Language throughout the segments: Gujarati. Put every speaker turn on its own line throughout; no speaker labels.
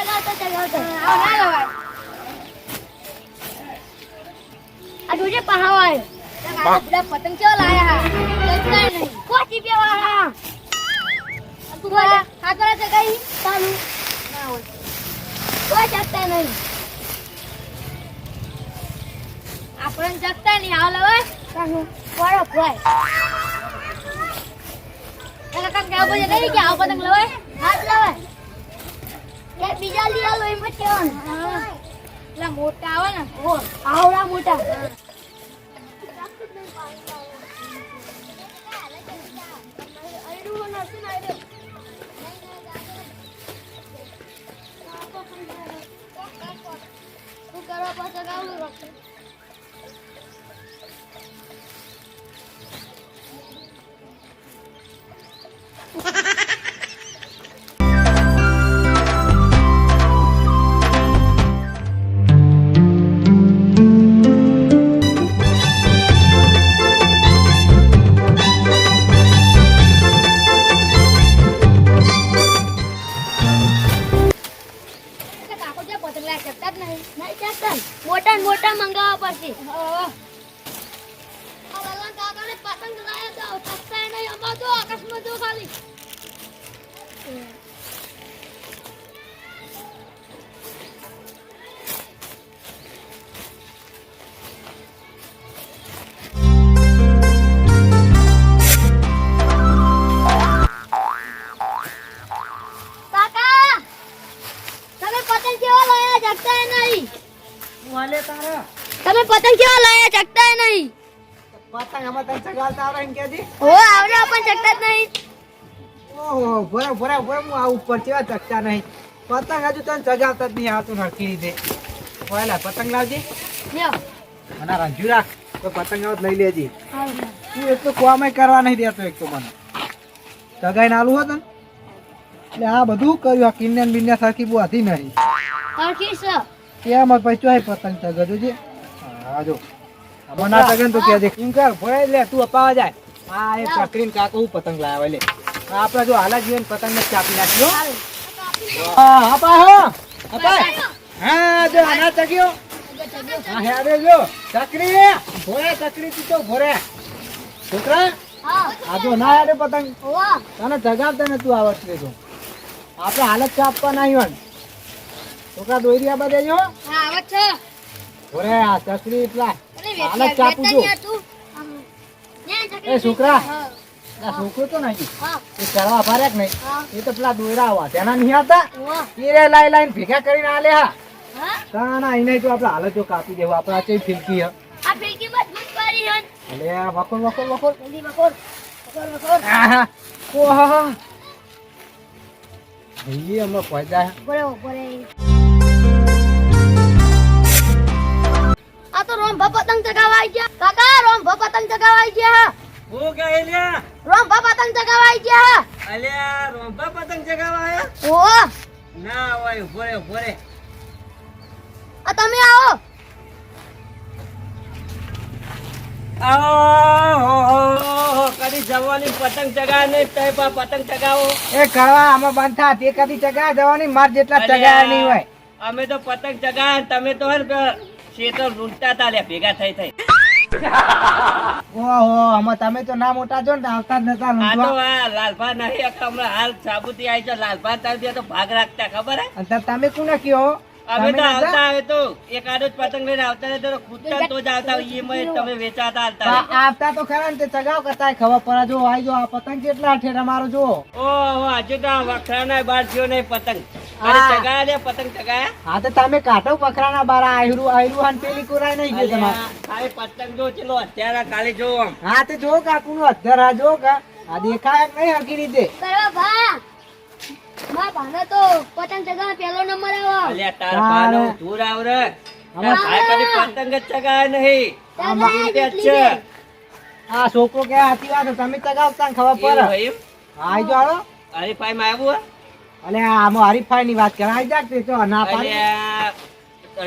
ચલાવતો ચલાવતો આવો ના લવાય. આ જોજે પહાવાય. બધા પતંગ કેવો લાયા હા? નહીં. કોચી બે વાળા તું હાથવાળા છે કઈ તારું ના હોય. આપણને જગતા નહીં. હાલ હવે. તારું પડો નહીં કે આવો પતંગ લવાય? હાથ લવાય. બીજા લઈ આલો એમ જ કહેવાનું મોટા આવે ને આવડા મોટા. કાકાને પતંગ લાયા તો આકાશમાં જો ખાલી લાયા નહીં. પતંગ
આમાં તને ચગાવતા આવડે એમ કેજી.
ઓ આવડે પણ ચકતા જ નહીં.
ઓહો ભરા ભરા ભરા હું આ ઉપર કેવા ચકતા નહીં. પતંગ હજુ તને ચગાવતા જ નહીં આવતું નડકી દે ઓલા પતંગ લાવજે.
લ્યો.
અને રંજુ રાખ તો પતંગ આવત લઈ લેજે. તું એક તો કોમે કરવા નહીં દેતો એક તો મને. ચગાઈને આલું હોત ને એટલે આ બધું કર્યું આ કિન્યાન બિન્યા સરખી બહુ હતી નહીં.
હરખી છે.
એમાં પછી ચોય પતંગ ચગજો જે. હા જો. આમાં ના ચગે તો કહેજે એમ કર ભરે લે તું અપાવા જાય. આ એ ચકરીને કાકો હું પતંગ લાવે લે. આપણે જો હાલા જીવન પતંગ ને ચાપી નાખ્યો. હા અપા હો. અપા હા જો આના તગ્યો હા હેડે જો. ચકરી ભોરે ચકરી તું તો ભોરે છોકરા
હા.
આ જો ના હેડે પતંગ. તને જગાવતા ને તું આવત રે જો. આપણે હાલત ચાપવા નહીં હોય છોકરા દોરી આબા દેજો.
હા આવત છે.
ભોરે આ ચકરી એટલા.
અરે
હાલત.
ન્યા ચકરી
એ છોકરા
હા.
છોકરો તો નહીં. એ કરવા ફાર્યા નહીં? એ તો પેલા દોયરા આવા તેના નહીં આવતા? એ રે લાઈ લાઈન ભેગા કરીને આલે હા.
હા?
ના ના એને તો આપણે હાલત જો કાપી દેવું. આપણે ચઈ ફિરકી હે.
આ ફિરકી મજબૂત કરી હન જલ્દી
આહા ઓહા પહોંચ્યા
બોલે બોલે આ તો રોમભા પતંગ ચગાવાઈ ગયા કાકા રોમભા પતંગ ચગાવાઈ ગયા
હું કહે રોમ
ભા પતંગ ચગાવાઈ ગયા
અલ્યા રોંભા પતંગ ચગાવવા આયા
ઓ.
ના હોય ઊભો રે
આ તમે આવો.
કદી જવાની પતંગ ચગાવે નહીં તય પા પતંગ ચગાવો.
એ કરવા આમાં બંધ થા તે કદી ચગા જવાની માર જેટલા ચગાયા નહીં હોય.
અમે તો પતંગ ચગાવે તમે તો પેલા લૂંટતા તા ભેગા થઈ થઈ.
ઓહો આમાં તમે તો ના મોટા છો ને તો આવતા જ નતા
આ તો આ લાલભા નહીં હમણાં હાલ સાબુતી આવી છે લાલભા તાર તો ભાગ રાખતા ખબર હે?
તમે કોને કયો
અમે
તમે
તો
નતા?
આવતા આવે તો એક જ પતંગ લઈને આવતા તો ખૂટતા તો જ આવતા એમાં તમે વેચાતા આવતા
આવતા તો ખરા ને ચગાવ કરતા ખબર પડે જો આઈ જો આ પતંગ કેટલા ઠેરા મારો જો
ઓહો આજે તો વખરાના બાર થયો નહીં પતંગ. અરે ચગાયા લે પતંગ ચગાયા?
હા તો તમે કાઢો પખરાના બારા. આયરું આયરું હાન પેલી કોરાય નહીં ગયો તમારે.
પતંગ જો ચલો અત્યારે કાલે જો
હા તે જો કાકુ નું અધર આ જો કા. આ દેખાય કે નહીં હકી રીતે.
કરવા ભા. ભાને તો પતંગ પહેલો નંબર આવ્યો.
અલ્યા તાર ભાઈ કદી પતંગ જ નહીં. છે.
આ છોકરો કે વાત તમે ચગાવતા ખબર
આવ્યું?
અલે આમાં હરીફાઈ ની વાત કરાય. જા તે તો ના પાડી.
અલ્યા,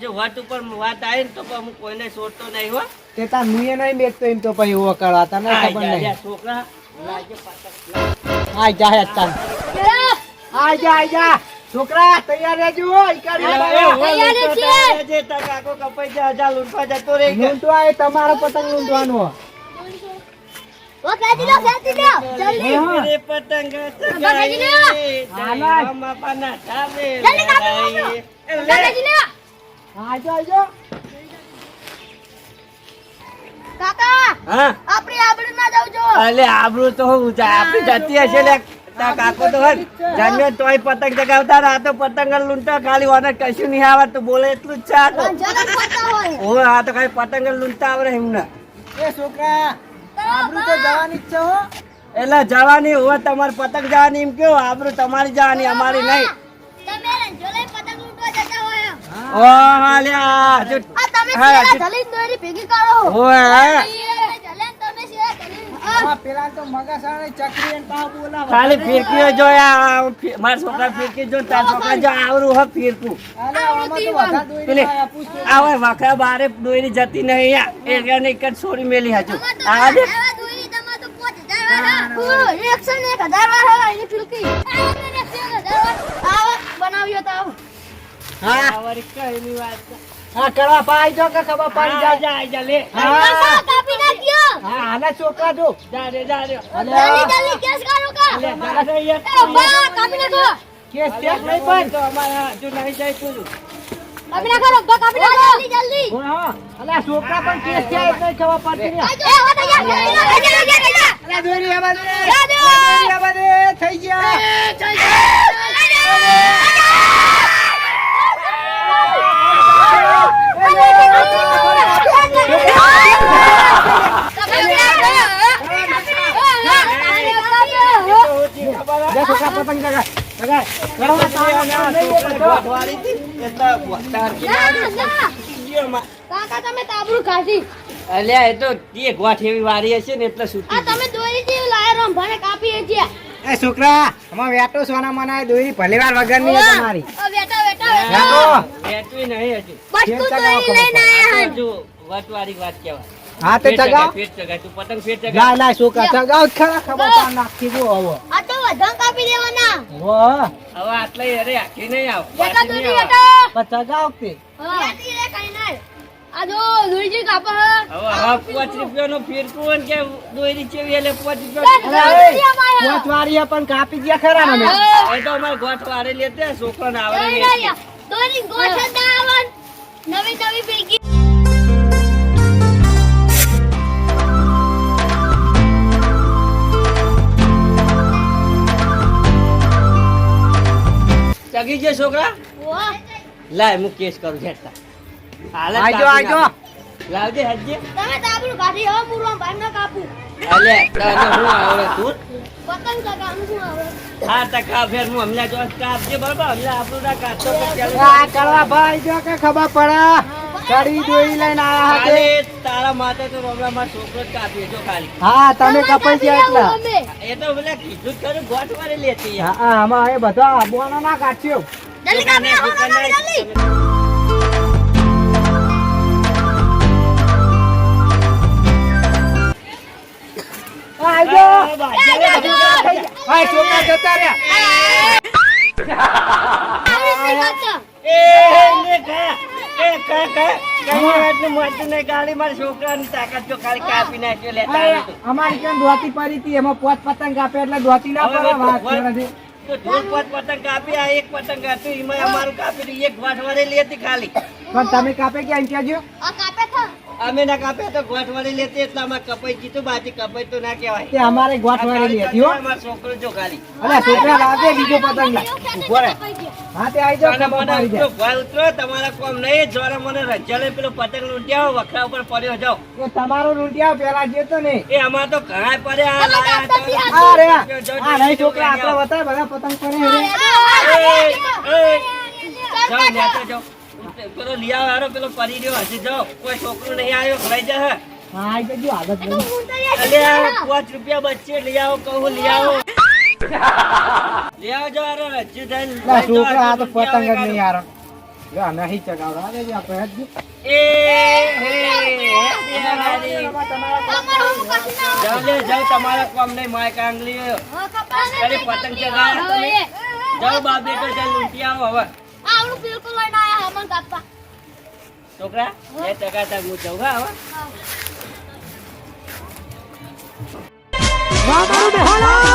હજુ વાત ઉપર વાત આવી ને તો હું કોઈને છોડતો નહીં હો.
તે તાર મુએ નહીં બેસતો એમ તો પછી એવો કરવા તને ખબર નહીં.
છોકરા.
આઈ જા તાન
ચલો.
આઈ જા આઈ જા છોકરા તૈયાર રહેજો.
તૈયાર.
તારે જે કાકો કપાઈ જાય, જા લૂંટવા જતો રે.
લૂંટવા એ તમારો પતંગ લૂંટવાનો.
ઓ લો ખેંચી લો જલ્દી.
પતંગ
ખેંચી લો. જલ્દી
આજો આજો.
કાકા
હા?
આપણી આબરૂ ના છો
અલે આબરૂ તો હું જાય આપી જતી હશે લે. તા કાકો તો હન જન્મે તોય પતંગ ચગાવતા આ તો પતંગ જ ખાલી ઓને કશું નહીં આવે તો બોલે એટલું જ છે આ તો. ઓવે આ તો ખાલી પતંગ લૂંટા લૂંટતા એમને.
એ છોકરા આબરૂ તો જવાની જ છે હો.
એટલે જવાની હોય તમારે પતંગ જવાની એમ કેવું આબરૂ તમારી જવાની અમારી નહીં.
તમે રંજોલે પતંગ લૂંટવા જતા હોય
ઓ હાલ્યા જો
તમે
હા,
જલીન દોરી ભેગી કરો.
ઓવે હા.
જલેન તમે શેરા જલીન
આમાં પેલા તો મગાસાણે ચકરી અને પાવ બોલાવે
ખાલી ફિરકીઓ જોયા મારા છોકરા ફિરકી જો તાર છોકરા જો આવરું હ ફિરકું.
અરે આમાં તો વધારે દોરી
પેલી
લાયા, પૂછ તો.
આ હોય વાખરા બારે દોરી જતી નહીં એ ને એક જ છોરી મેલી હજુ. આ દે
આવા દોરી તમાર તો 5000 વાળા. રિએક્શન 1000 વાળા એની ફિલકી આવા રિએક્શન 1000 વાળા. આવા બનાવ્યો તો આવો.
હા. હા કરવા પાઈ જો કે ખબર પડી જાય
જા જા લે.
હા. હા આના છોકરા જો.
જા રે જા રે
જલ્દી જલ્દી કેસ કરો કા.
લે, જા રે યાર.
એ ઊભા, કાપી નાખો.
કેસ કેસ નહીં
પણ
પણ
તો અમારે હજુ નહીં જાય તું
કાપી નાખો રબ્બા કાપી નાખો. જલ્દી જલ્દી.
હા, હા અલે છોકરા પણ કેસ થયા એટલે ખબર પડતી ને
એ હો તૈયાર કરી લો જલ્દી જલ્દી
દોરી આવા દે દોરી આવા દે થઈ ગયા. જા છોકરા પતંગ ચગા ચગા કરવા તારા કામ નહીં એ બધો.
ગોઠવાડી હતી, એટલે તાર કે ગયોમાં.
કાકા તમે તાબરું કાઢી
અલ્યા એ તો તે ગોઠ એવી વારી હશે ને એટલે
આ તમે દોરી જેવી લાયા ભણે કાપી છે
એ છોકરા અમાર વેટો સોના મનાય દોરી ભલીવાર વગરની તમારી.
ઓ વેટો બેટા બેટા
વેટો.
વેચવી નહીં હજી.
બસ તું
દોરી લઈને આયા
હજુ જો વાત કહેવાય.
હા તે
ફેર
ચગાવ
ફેર. તું પતંગ ફેર ચગાય.
ના ના છોકરા ચગાવ ખરા ખબર પા નાખી દો હવે.
આ તો વધાં કાપી દેવાના.
વો
હવે આટલે અરે આખી નહીં આવ.
બેટા દોરી
નહીં આવ.
બેટા
પણ ચગાવ તે.
બેટી રે કઈ ના આ જો દોરીજી કાપા
હવે હવે પાંચ રૂપિયાનું ફેરકું હોય ને કે દોરી ચેવી એટલે પાંચ રૂપિયા
વાળી પણ કાપી ગયા ખરા ને અમે.
એ તો અમાર ગોઠવારે લેતે છોકરાને આવડે
દોરી
નહીં.
દોરી દાવન. નવી નવી ભેગી
ચગી જાય છોકરા? લાય હું કેસ કરું ઝેરતા હાલ
આજો, આજો.
લાવજે હજે
તમે તાબરું કાઢી હવે મુરવા બહાર ના કાપું.
અલે તને હું આવડે તું?
પતંગ ચગાવવાનું શું આવડે?
હા ટકા ફેર હું હમણાં જો કાપજે બરાબર? હમણાં આપણું ના કાચો
આ કરવા ભાઈ જો કે ખબર પડે. ચડી દોરી લઈને આયા હતા
તારા માટે તો રોમડા માં છોકરો જ કાપી જો ખાલી
હા તમે કપાઈ ગયા એટલે
એ તો ભલે કીધું જ ખરું ગોઠ મારે લેતી
હા હા, આમાં એ બધા બોનો ના કાઢ્યો
જલ્દી કાપી જલ્દી.
આજો
આ બાજુ.
હા છોકરા જતા રહ્યા.
એ ને ખા. એ. કઈ છોકરાની તાકાત જો કાપી નાખ્યો લેતા.
અમારી ત્યાં દોતી પડી હતી એમાં પોત પતંગ કાપે એટલે દોતી ના પડે વાત કરે
તો ધૂળ પર પતંગ કાપી આ એક પતંગ કાપ્યું એમાં અમારું કાપી દીધું. એક ગોઠ લેતી ખાલી
પણ તમે કાપે ક્યાં કહેજો
આ કાપે છે.
અમે ના કાપે તો ગોઠવાડી લેતી એટલે અમારે કપાઈ જીતું બાજી કપાઈ તો ના કહેવાય
તે અમારે ગોઠવાડી લેતી હો
અમારો છોકરો જો ખાલી
અરે છોકરા લાગે બીજો પતંગ
ઊભો રહે.
હા તે આવી જાવ
મને
પડી
ઉતરો, તમારા કોમ નહીં જોરે મને રજ્જાલે પેલો પતંગ લૂંટ્યા વખરા ઉપર પડ્યો જાવ
એ તમારો લૂંટ્યા પેલા જેતો ને
એ અમાર તો ઘણા પડ્યા આ લાયા
અરે
આ રે આ.
જાઓ,
આ
જાઓ,
નહીં છોકરા આટલા બતાય બધા પતંગ કરે રે
એ, જાવ
ચાલ,
નેતો પેલો લિયા આરો પેલો પડી ગયો હજી જાઓ. કોઈ છોકરો નહીં આવ્યો લઈ જા હા
આવી જજો
આગળ
અલ્યા પાંચ રૂપિયા બચ્ચે લઈ આવો કહું લઈ આવો
છોકરા આ તો પતંગ જ નહીં યાર નહીં ચગાવડા દેજો આપણે હજી.
એ, હે, હે, હારી.
તમારે હું કશું ના આવે.
જાઓ લે, જાઓ, તમારા કોમ નહીં માય કાંગલી અરે પતંગ
કશું
તમે. જાઓ બાપ બેટો જઈને લૂંટી આવો હવે
આવડું બિલકુલ લઈને આયા હમણાં કાપવા.
છોકરા એ હું જઉં હા હવે
બેહાડા